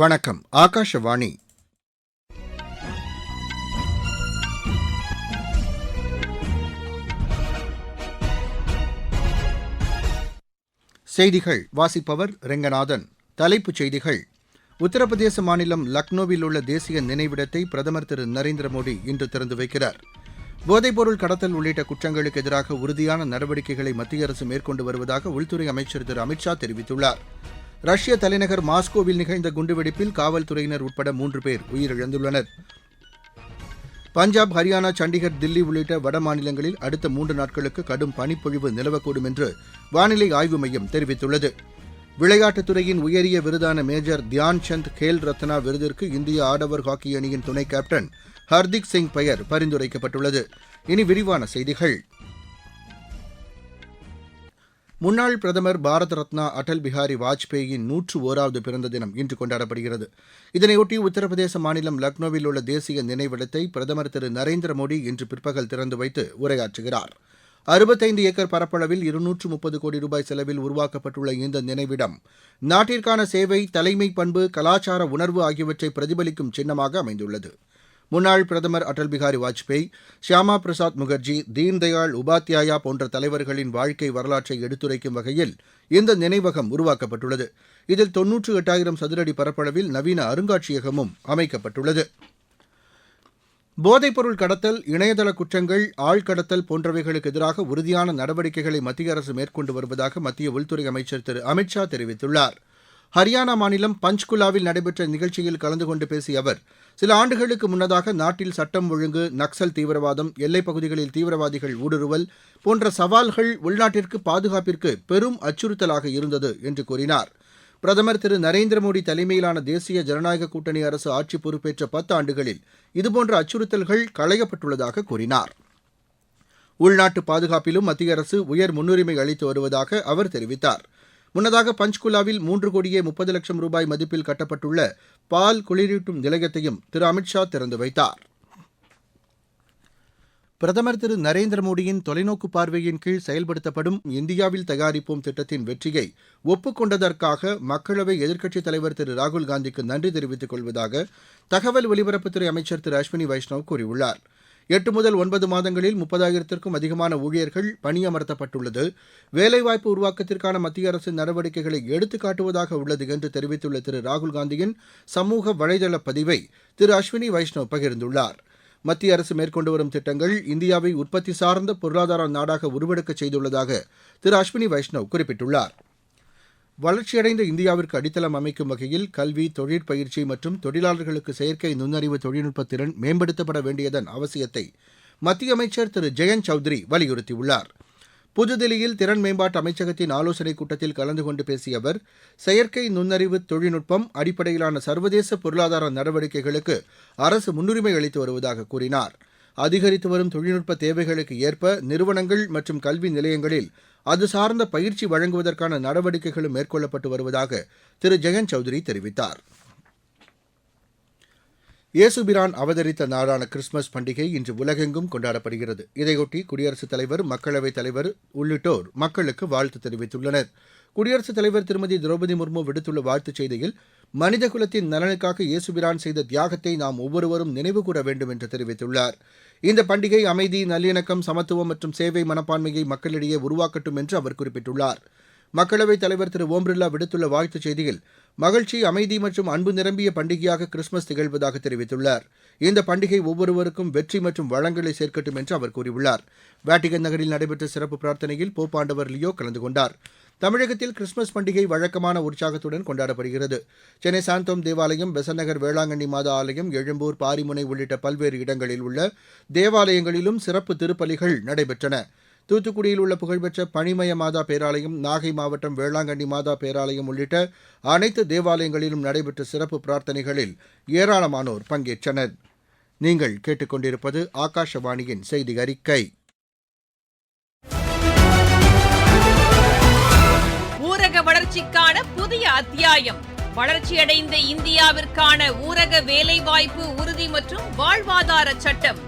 வணக்கம் ஆகாஷவாணி. செய்திகள் வாசிப்பவர் ரெங்கநாதன். தலைப்புச் செய்திகள். உத்தரப்பிரதேச மாநிலம் லக்னோவில் உள்ள தேசிய நினைவிடத்தை பிரதமர் திரு நரேந்திர மோடி இன்று திறந்து வைக்கிறார். போதைப்பொருள் கடத்தல் உள்ளிட்ட குற்றங்களுக்கு எதிராக உறுதியான நடவடிக்கைகளை மத்திய அரசு மேற்கொண்டு வருவதாக உள்துறை அமைச்சர் திரு அமித்ஷா தெரிவித்துள்ளார். ரஷ்ய தலைநகர் மாஸ்கோவில் நிகழ்ந்த குண்டுவெடிப்பில் காவல்துறையினர் உட்பட மூன்று பேர் உயிரிழந்துள்ளனர். பஞ்சாப் ஹரியானா சண்டிகர் தில்லி உள்ளிட்ட வட மாநிலங்களில் அடுத்த மூன்று நாட்களுக்கு கடும் பனிப்பொழிவு நிலவக்கூடும் என்று வானிலை ஆய்வு மையம் தெரிவித்துள்ளது. விளையாட்டுத் துறையின் உயரிய விருதான மேஜர் தியான் சந்த் கேல் ரத்னா விருதிற்கு இந்திய ஆடவர் ஹாக்கி அணியின் துணை கேப்டன் ஹர்திக் சிங் பெயர் பரிந்துரைக்கப்பட்டுள்ளது. இனி விரிவான செய்திகள். முன்னாள் பிரதமர் பாரத ரத்னா அடல் பிஹாரி வாஜ்பேயின் நூற்று ஓராவது பிறந்த தினம் இன்று கொண்டாடப்படுகிறது. இதனையொட்டி உத்தரப்பிரதேச மாநிலம் லக்னோவில் உள்ள தேசிய நினைவிடத்தை பிரதமர் திரு நரேந்திர மோடி இன்று பிற்பகல் திறந்து வைத்து உரையாற்றுகிறார். அறுபத்தைந்து ஏக்கர் பரப்பளவில் இருநூற்று முப்பது கோடி ரூபாய் செலவில் உருவாக்கப்பட்டுள்ள இந்த நினைவிடம் நாட்டிற்கான சேவை தலைமை பண்பு கலாச்சார உணர்வு ஆகியவற்றை பிரதிபலிக்கும் சின்னமாக அமைந்துள்ளது. முன்னாள் பிரதமர் அடல் பிகாரி வாஜ்பாய் ஷியாமா பிரசாத் முகர்ஜி தீன்தயாள் உபாத்யாயா போன்ற தலைவர்களின் வாழ்க்கை வரலாற்றை எடுத்துரைக்கும் வகையில் இந்த நினைவகம் உருவாக்கப்பட்டுள்ளது. இதில் தொன்னூற்று எட்டாயிரம் சதுரடி பரப்பளவில் நவீன அருங்காட்சியகமும் அமைக்கப்பட்டுள்ளது. போதைப்பொருள் கடத்தல் இணையதள குற்றங்கள் ஆழ்கடத்தல் போன்றவைகளுக்கு எதிராக உறுதியான நடவடிக்கைகளை மத்திய அரசு மேற்கொண்டு வருவதாக மத்திய உள்துறை அமைச்சர் திரு அமித்ஷா தெரிவித்துள்ளார். ஹரியானா மாநிலம் பஞ்ச்குலாவில் நடைபெற்ற நிகழ்ச்சியில் கலந்து கொண்டு பேசிய அவர் சில ஆண்டுகளுக்கு முன்னதாக நாட்டில் சட்டம் ஒழுங்கு நக்சல் தீவிரவாதம் எல்லைப் பகுதிகளில் தீவிரவாதிகள் ஊடுருவல் போன்ற சவால்கள் உள்நாட்டிற்கு பாதுகாப்பிற்கு பெரும் அச்சுறுத்தலாக இருந்தது என்று கூறினார். பிரதமர் திரு நரேந்திர மோடி தலைமையிலான தேசிய ஜனநாயக கூட்டணி அரசு ஆட்சி பொறுப்பேற்ற பத்து ஆண்டுகளில் இதுபோன்ற அச்சுறுத்தல்கள் களையப்பட்டுள்ளதாக கூறினார். உள்நாட்டு பாதுகாப்பிலும் மத்திய அரசு உயர் முன்னுரிமை அளித்து வருவதாக அவர் தெரிவித்தார். முன்னதாக பஞ்ச்குலாவில் மூன்று கோடியே முப்பது லட்சம் ரூபாய் மதிப்பில் கட்டப்பட்டுள்ள பால் குளிரூட்டும் நிலையத்தையும் திரு அமித்ஷா திறந்து வைத்தார். பிரதமர் திரு நரேந்திர மோடியின் தொலைநோக்கு பார்வையின் கீழ் செயல்படுத்தப்படும் இந்தியாவில் தயாரிப்போம் திட்டத்தின் வெற்றியை ஒப்புக்கொண்டதற்காக மக்களவை எதிர்க்கட்சித் தலைவர் திரு ராகுல் காந்திக்கு நன்றி தெரிவித்துக் கொள்வதாக தகவல் ஒலிபரப்புத்துறை அமைச்சர் திரு அஸ்வினி வைஷ்ணவ் கூறியுள்ளார். எட்டு முதல் ஒன்பது மாதங்களில் முப்பதாயிரத்திற்கும் அதிகமான ஊழியர்கள் பணியமர்த்தப்பட்டுள்ளது. வேலைவாய்ப்பு உருவாக்கத்திற்கான மத்திய அரசின் நடவடிக்கைகளை எடுத்துக்காட்டுவதாக உள்ளது என்று தெரிவித்துள்ள திரு. ராகுல்காந்தியின் சமூக வலைதள பதிவை திரு. அஸ்வினி வைஷ்ணவ் பகிர்ந்துள்ளார். மத்திய அரசு மேற்கொண்டு வரும் திட்டங்கள் இந்தியாவை உற்பத்தி சார்ந்த பொருளாதார நாடாக உருவெடுக்க செய்துள்ளதாக திரு. அஸ்வினி வைஷ்ணவ் குறிப்பிட்டுள்ளார். வளர்ச்சியடைந்த இந்தியாவிற்கு அடித்தளம் அமைக்கும் வகையில் கல்வி தொழிற்பயிற்சி மற்றும் தொழிலாளர்களுக்கு செயற்கை நுண்ணறிவு தொழில்நுட்ப திறன் மேம்படுத்தப்பட வேண்டியதன் அவசியத்தை மத்திய அமைச்சர் திரு. ஜெயந்த் சௌத்ரி வலியுறுத்தியுள்ளார். புதுதில்லியில் திறன் மேம்பாட்டு அமைச்சகத்தின் ஆலோசனைக் கூட்டத்தில் கலந்து கொண்டு பேசிய அவர் செயற்கை நுண்ணறிவு தொழில்நுட்பம் அடிப்படையிலான சர்வதேச பொருளாதார நடவடிக்கைகளுக்கு அரசு முன்னுரிமை அளித்து வருவதாக கூறினார். அதிகரித்து வரும் தொழில்நுட்ப தேவைகளுக்கு ஏற்ப நிறுவனங்கள் மற்றும் கல்வி நிலையங்களில் அது சார்ந்த பயிற்சி வழங்குவதற்கான நடவடிக்கைகளும் மேற்கொள்ளப்பட்டு வருவதாக திரு ஜெயந்த் சௌத்ரி தெரிவித்தார். இயேசுபிரான் அவதரித்த நாளான கிறிஸ்துமஸ் பண்டிகை இன்று உலகெங்கும் கொண்டாடப்படுகிறது. இதையொட்டி குடியரசுத் தலைவர் மக்களவைத் தலைவர் உள்ளிட்டோர் மக்களுக்கு வாழ்த்து தெரிவித்துள்ளனர். குடியரசுத் தலைவர் திருமதி திரௌபதி முர்மு விடுத்துள்ள வாழ்த்துச் செய்தியில் மனித குலத்தின் நலனுக்காக இயேசுபிரான் செய்த தியாகத்தை நாம் ஒவ்வொருவரும் நினைவுகூர வேண்டும் என்று தெரிவித்துள்ளார். இந்த பண்டிகை அமைதி நல்லிணக்கம் சமத்துவம் மற்றும் சேவை மனப்பான்மையை மக்களிடையே உருவாக்கட்டும் என்று அவர் குறிப்பிட்டுள்ளார். மக்களவைத் தலைவர் திரு ஓம் பிர்லா விடுத்துள்ள வாழ்த்துச் செய்தியில் மகிழ்ச்சி அமைதி மற்றும் அன்பு நிரம்பிய பண்டிகையாக கிறிஸ்துமஸ் திகழ்வதாக தெரிவித்துள்ளார். இந்த பண்டிகை ஒவ்வொருவருக்கும் வெற்றி மற்றும் வளங்களை சேர்க்கட்டும் என்று அவர் கூறியுள்ளார். வேட்டிகன் நகரில் நடைபெற்ற சிறப்பு பிரார்த்தனையில் போப்பாண்டவர் லியோ கலந்து கொண்டார். தமிழகத்தில் கிறிஸ்துமஸ் பண்டிகை வழக்கமான உற்சாகத்துடன் கொண்டாடப்படுகிறது. சென்னை சாந்தோம் தேவாலயம் பெசநகர் வேளாங்கண்ணி மாதா ஆலயம் எழும்பூர் பாரிமுனை உள்ளிட்ட பல்வேறு இடங்களில் உள்ள தேவாலயங்களிலும் சிறப்பு திருப்பலிகள் நடைபெற்றன. தூத்துக்குடியில் உள்ள புகழ்பெற்ற பனிமய மாதா பேராலயம் நாகை மாவட்டம் வேளாங்கண்ணி மாதா பேராலயம் உள்ளிட்ட அனைத்து தேவாலயங்களிலும் நடைபெற்ற சிறப்பு பிரார்த்தனைகளில் ஏராளமானோர் பங்கேற்றனர். நீங்கள் கேட்டுக்கொண்டிருப்பது ஆகாஷவாணியின் செய்தி அறிக்கை ஊரக வளர்ச்சிக்கான புதிய அத்தியாயம். வளர்ச்சியடைந்த இந்தியாவிற்கான ஊரக வேலைவாய்ப்பு உறுதி மற்றும் வாழ்வாதார சட்டம்.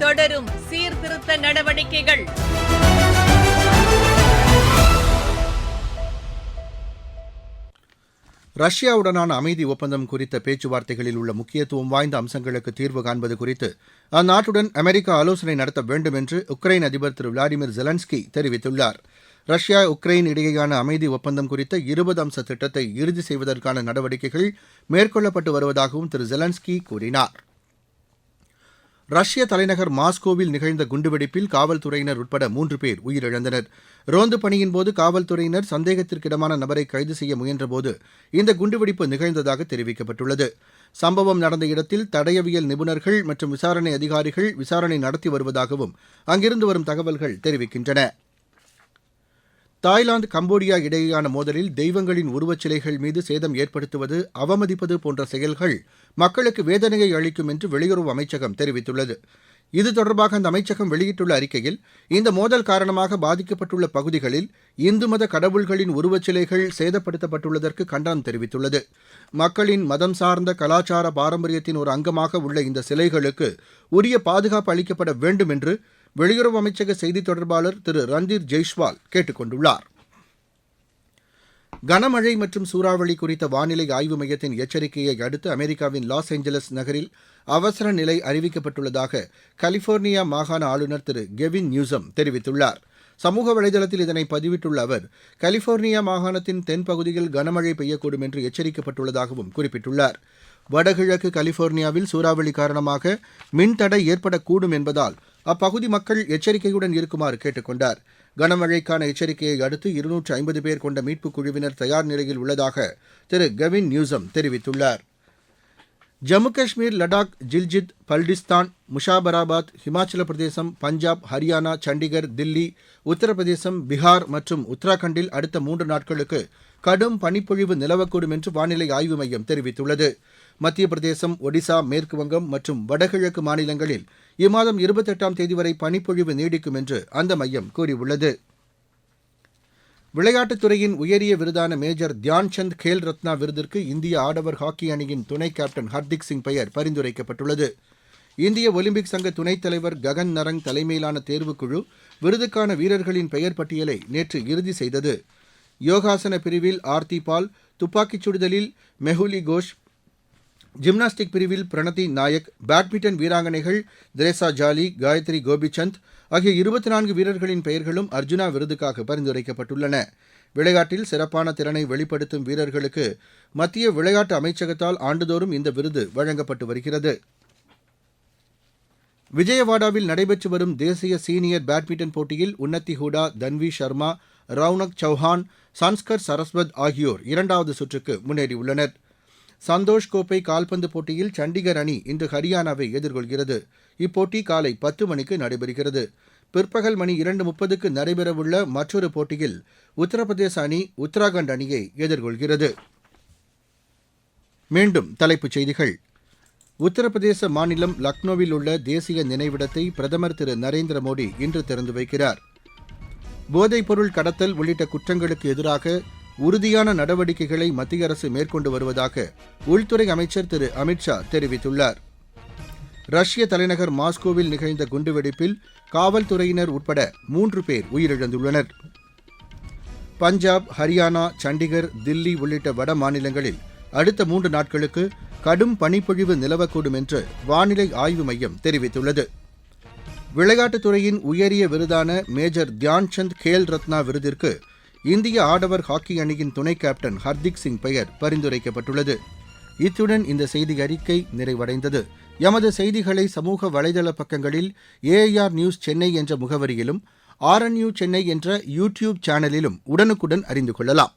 தொடரும் சீர்திருத்த நடவடிக்கைகள். ரஷ்யாவுடனான அமைதி ஒப்பந்தம் குறித்த பேச்சுவார்த்தைகளில் உள்ள முக்கியத்துவம் வாய்ந்த அம்சங்களுக்கு தீர்வு காண்பது குறித்து அந்நாட்டுடன் அமெரிக்கா ஆலோசனை நடத்த வேண்டும் என்று உக்ரைன் அதிபர் திரு விளாடிமிர் ஜெலன்ஸ்கி தெரிவித்துள்ளார். ரஷ்யா உக்ரைன் இடையேயான அமைதி ஒப்பந்தம் குறித்த இருபது அம்ச திட்டத்தை இறுதி செய்வதற்கான நடவடிக்கைகள் மேற்கொள்ளப்பட்டு வருவதாகவும் திரு ஜெலன்ஸ்கி கூறினார். ரஷ்ய தலைநகர் மாஸ்கோவில் நிகழ்ந்த குண்டுவெடிப்பில் காவல்துறையினர் உட்பட மூன்று பேர் உயிரிழந்தனர். ரோந்து பணியின்போது காவல்துறையினர் சந்தேகத்திற்கிடமான நபரை கைது செய்ய முயன்றபோது இந்த குண்டுவெடிப்பு நிகழ்ந்ததாக தெரிவிக்கப்பட்டுள்ளது. சம்பவம் நடந்த இடத்தில் தடயவியல் நிபுணர்கள் மற்றும் விசாரணை அதிகாரிகள் விசாரணை நடத்தி வருவதாகவும் அங்கிருந்து வரும் தகவல்கள் தெரிவிக்கின்றன. தாய்லாந்து கம்போடியா இடையேயான மோதலில் தெய்வங்களின் உருவச்சிலைகள் மீது சேதம் ஏற்படுத்துவது அவமதிப்பது போன்ற செயல்கள் மக்களுக்கு வேதனையை அளிக்கும் என்று வெளியுறவு அமைச்சகம் தெரிவித்துள்ளது. இது தொடர்பாக அந்த அமைச்சகம் வெளியிட்டுள்ள அறிக்கையில் இந்த மோதல் காரணமாக பாதிக்கப்பட்டுள்ள பகுதிகளில் இந்து மத கடவுள்களின் உருவச்சிலைகள் சேதப்படுத்தப்பட்டுள்ளதற்கு கண்டனம் தெரிவித்துள்ளது. மக்களின் மதம் சார்ந்த கலாச்சார பாரம்பரியத்தின் ஒரு அங்கமாக உள்ள இந்த சிலைகளுக்கு உரிய பாதுகாப்பு அளிக்கப்பட வேண்டும் என்று வெளியுறவு அமைச்சக செய்தித் தொடர்பாளர் திரு ரந்தீர் ஜெய்ஷ்வால் கேட்டுக் கொண்டுள்ளார். கனமழை மற்றும் சூறாவளி குறித்த வானிலை ஆய்வு மையத்தின் எச்சரிக்கையை அடுத்து அமெரிக்காவின் லாஸ் ஏஞ்சலஸ் நகரில் அவசர நிலை அறிவிக்கப்பட்டுள்ளதாக கலிபோர்னியா மாகாண ஆளுநர் திரு கெவின் நியூசம் தெரிவித்துள்ளார். சமூக வலைதளத்தில் இதனை பதிவிட்டுள்ள அவர் கலிபோர்னியா மாகாணத்தின் தென்பகுதியில் கனமழை பெய்யக்கூடும் என்று எச்சரிக்கப்பட்டுள்ளதாகவும் குறிப்பிட்டுள்ளார். வடகிழக்கு கலிபோர்னியாவில் சூறாவளி காரணமாக மின்தடை ஏற்படக்கூடும் என்பதால் அப்பகுதி மக்கள் எச்சரிக்கையுடன் இருக்குமாறு கேட்டுக் கொண்டார் கனமழைக்கான எச்சரிக்கையை அடுத்து இருநூற்று ஐம்பது பேர் கொண்ட மீட்புக் குழுவினர் தயார் நிலையில் உள்ளதாக திரு. கவின் நியூசம் தெரிவித்துள்ளார். ஜம்மு காஷ்மீர் லடாக் ஜில்ஜித் பல்டிஸ்தான் முஷாபராபாத் ஹிமாச்சல பிரதேசம் பஞ்சாப் ஹரியானா சண்டிகர் தில்லி உத்தரப்பிரதேசம் பீகார் மற்றும் உத்தராகண்டில் அடுத்த மூன்று நாட்களுக்கு கடும் பனிப்பொழிவு நிலவக்கூடும் என்று வானிலை ஆய்வு மையம் தெரிவித்துள்ளது. மத்திய பிரதேசம் ஒடிசா மேற்குவங்கம் மற்றும் வடகிழக்கு மாநிலங்களில் இம்மாதம் இருபத்தெட்டாம் தேதி வரை பனிப்பொழிவு நீடிக்கும் என்று அந்த மையம் கூறியுள்ளது. விளையாட்டுத் துறையின் உயரிய விருதான மேஜர் தியான்சந்த் கேல் ரத்னா விருதிற்கு இந்திய ஆடவர் ஹாக்கி அணியின் துணை கேப்டன் ஹர்திக் சிங் பெயர் பரிந்துரைக்கப்பட்டுள்ளது. இந்திய ஒலிம்பிக் சங்க துணைத் தலைவர் ககன் நரங் தலைமையிலான தேர்வுக்குழு விருதுக்கான வீரர்களின் பெயர் பட்டியலை நேற்று இறுதி செய்தது. யோகாசன பிரிவில் ஆர்த்தி பால் துப்பாக்கிச் சுடுதலில் மெஹுலி கோஷ் ஜிம்னாஸ்டிக் பிரிவில் பிரணதி நாயக் பேட்மிண்டன் வீராங்கனைகள் திரேசா ஜாலி காயத்ரி கோபிச்சந்த் ஆகிய இருபத்தி நான்கு வீரர்களின் பெயர்களும் அர்ஜுனா விருதுக்காக பரிந்துரைக்கப்பட்டுள்ளன. விளையாட்டில் சிறப்பான திறனை வெளிப்படுத்தும் வீரர்களுக்கு மத்திய விளையாட்டு அமைச்சகத்தால் ஆண்டுதோறும் இந்த விருது வழங்கப்பட்டு வருகிறது. விஜயவாடாவில் நடைபெற்று வரும் தேசிய சீனியர் பேட்மிண்டன் போட்டியில் உன்னத்தி ஹூடா தன்வி சர்மா ரவுனக் சௌஹான் சன்ஸ்கர் சரஸ்வத் ஆகியோர் இரண்டாவது சுற்றுக்கு முன்னேறியுள்ளனா் சந்தோஷ் கோப்பை கால்பந்து போட்டியில் சண்டிகர் அணி இன்று ஹரியானாவை எதிர்கொள்கிறது. இப்போட்டி காலை பத்து மணிக்கு நடைபெறுகிறது. பிற்பகல் மணி இரண்டு முப்பதுக்கு நடைபெறவுள்ள மற்றொரு போட்டியில் உத்தரப்பிரதேச அணி உத்தராகண்ட் அணியை எதிர்கொள்கிறது. மீண்டும் தலைப்புச் செய்திகள். உத்தரப்பிரதேச மாநிலம் லக்னோவில் உள்ள தேசிய நினைவிடத்தை பிரதமர் திரு நரேந்திர மோடி இன்று திறந்து வைக்கிறார். போதைப்பொருள் கடத்தல் உள்ளிட்ட குற்றங்களுக்கு எதிராக உறுதியான நடவடிக்கைகளை மத்திய அரசு மேற்கொண்டு வருவதாக உள்துறை அமைச்சர் திரு அமித்ஷா தெரிவித்துள்ளார். ரஷ்ய தலைநகர் மாஸ்கோவில் நிகழ்ந்த குண்டுவெடிப்பில் காவல்துறையினர் உட்பட மூன்று பேர் உயிரிழந்துள்ளனர். பஞ்சாப் ஹரியானா சண்டிகர் தில்லி உள்ளிட்ட வட மாநிலங்களில் அடுத்த மூன்று நாட்களுக்கு கடும் பனிப்பொழிவு நிலவக்கூடும் என்று வானிலை ஆய்வு மையம் தெரிவித்துள்ளது. விளையாட்டுத்துறையின் உயரிய விருதான மேஜர் தியான்சந்த் கேல் ரத்னா விருதிற்கு இந்திய ஆடவர் ஹாக்கி அணியின் துணை கேப்டன் ஹர்திக் சிங் பெயர் பரிந்துரைக்கப்பட்டுள்ளது. இத்துடன் இந்த செய்தி அறிக்கை நிறைவடைந்தது. எமது செய்திகளை சமூக வலைதள பக்கங்களில் ஏஐஆர் நியூஸ் சென்னை என்ற முகவரியிலும் ஆர்என்யூ சென்னை என்ற யூடியூப் சேனலிலும் உடனுக்குடன் அறிந்து கொள்ளலாம்.